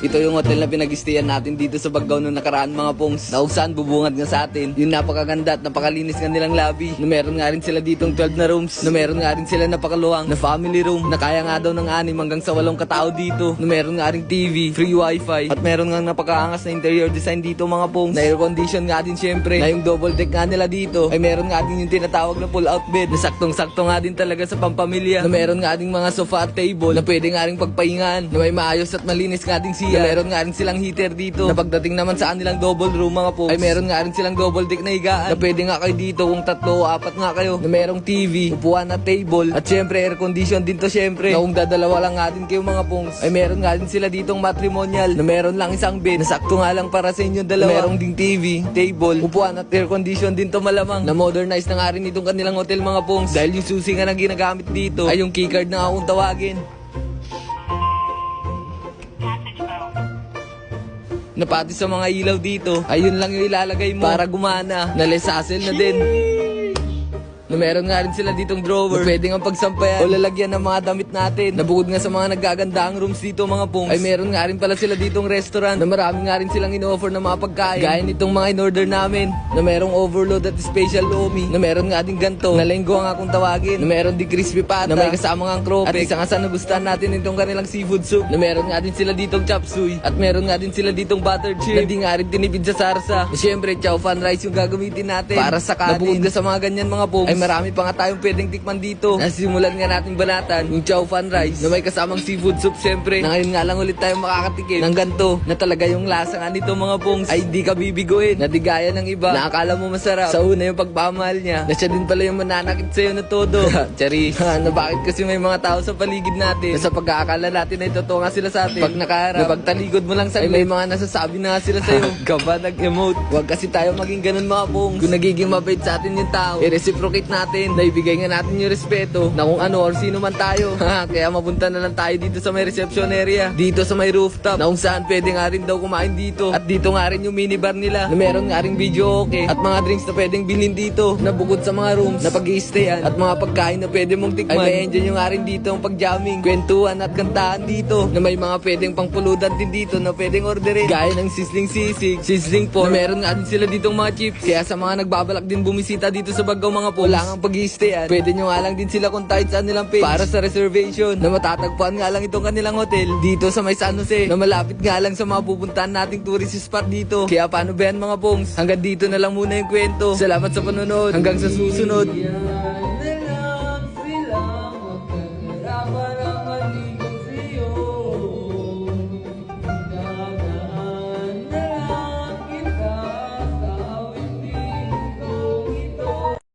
Ito yung hotel na pinag-stayan natin dito sa Baggaw nung nakaraan mga pongs. Na kung saan bubungad nga sa atin. Yung napakaganda at napakalinis nga nilang lobby. Na meron nga rin sila ditong 12 na rooms. Na meron nga rin sila napakaluwang na family room. Na kaya nga daw ng anim hanggang sa walong katao dito. Na meron nga rin TV, free wifi. At meron nga napakaangas na interior design dito mga pongs. Na air condition nga din syempre. Na yung double deck nga nila dito. Ay meron nga din yung tinatawag na pull out bed. Na saktong-sakto nga din talaga sa pampamilya. Na meron nga din mga sofa at table. Na pwede nga rin pagpahingan. Na may maayos at malinis nga din siya. Na meron nga rin silang heater dito. Na pagdating naman sa kanilang double room mga po. Ay meron nga rin silang double deck na higaan. Na pwede nga kayo dito kung tatlo o apat nga kayo. Na merong TV, upuan at table. At syempre air condition din to syempre. Na kung dadalawa lang nga din kayo mga pongs. Ay meron nga din sila ditong matrimonial. Na meron lang isang bed. Na sakto nga lang para sa inyong dalawa. Na merong ding TV, table, upuan at air condition din to malamang. Na modernize na nga rin itong kanilang hotel mga pongs. Dahil yung susi nga na ginagamit dito ay yung keycard na akong tawagin. Na pati sa mga ilaw dito, ayun lang yung ilalagay mo para gumana. Na less hassle na din. Na meron nga rin sila ditong drawer. Na pwede nga pagsampayan o lalagyan ng mga damit natin. Na bukod nga sa mga nagagandang rooms dito mga pongs. Ay meron nga rin pala sila ditong restaurant. Na marami nga rin silang in-offer na mga pagkain. Gaya nitong mga in-order namin. Na merong overload at special lomi. Na meron nga din ganto. Na lenggo nga kung tawagin. Na meron din crispy pata. Na may kasama nga ang. At isa nga sa nagustuhan natin itong kanilang seafood soup. Na meron nga din sila ditong chop suey. At meron nga din sila ditong buttered shrimp. Na di nga rin tinipid sa sarsa. Na syempre chow fan rice yung gagamitin natin. Para sa kanin. Na bukod nga sa mga ganyan mga pongs. Ay marami pa nga tayong pwedeng tikman dito. Nasimulan nga natin banatan yung chow fan rice na may kasamang seafood soup syempre. Na ngayon nga lang ulit tayo makakatikim ng ganto na talaga yung lasa nga nito mga pongs ay di ka bibiguin na di gaya ng iba na akala mo masarap. Sa una yung pagpamahal niya na siya din pala yung mananakit sa'yo na todo. Chari, na bakit kasi may mga tao sa paligid natin na sa pagkakala natin ay totoo nga sila sa atin. Pag nakaharap, na pag taligod mo lang sa ay may mga nasasabi na sila sa'yo. Kaba nag-emote. Huwag kasi tayo maging ganun mga pongs. Kung nagiging mabait sa atin yung tao, i-reciprocate natin na ibigay nga natin yung respeto na kung ano or sino man tayo. Kaya mapunta na lang tayo dito sa may reception area. Dito sa may rooftop na kung saan pwede nga rin daw kumain dito. At dito nga rin yung minibar nila na meron nga rin video okay at mga drinks na pwedeng bilhin dito na bukod sa mga rooms na pag stayan at mga pagkain na pwede mong tikman. Ay may enjoy nyo nga rin dito ang pag-jamming, kwentuhan at kantahan dito na may mga pwedeng pangpuludan din dito na pwedeng orderin. Gaya ng sizzling sisig, sizzling pork. Na meron nga din sila ditong mga chips. Kaya sa mga nagbabalak din bumisita dito sa Baggaw mga po, nga pag stayan Pwede nyo nga lang din sila kontakin sa nilang page para sa reservation na matatagpuan nga lang itong kanilang hotel dito sa may San Jose na malapit nga lang sa mga pupuntahan nating tourist spot dito. Kaya paano ba yan mga pongs? Hanggang dito na lang muna yung kwento. Salamat sa panonood. Hanggang sa susunod.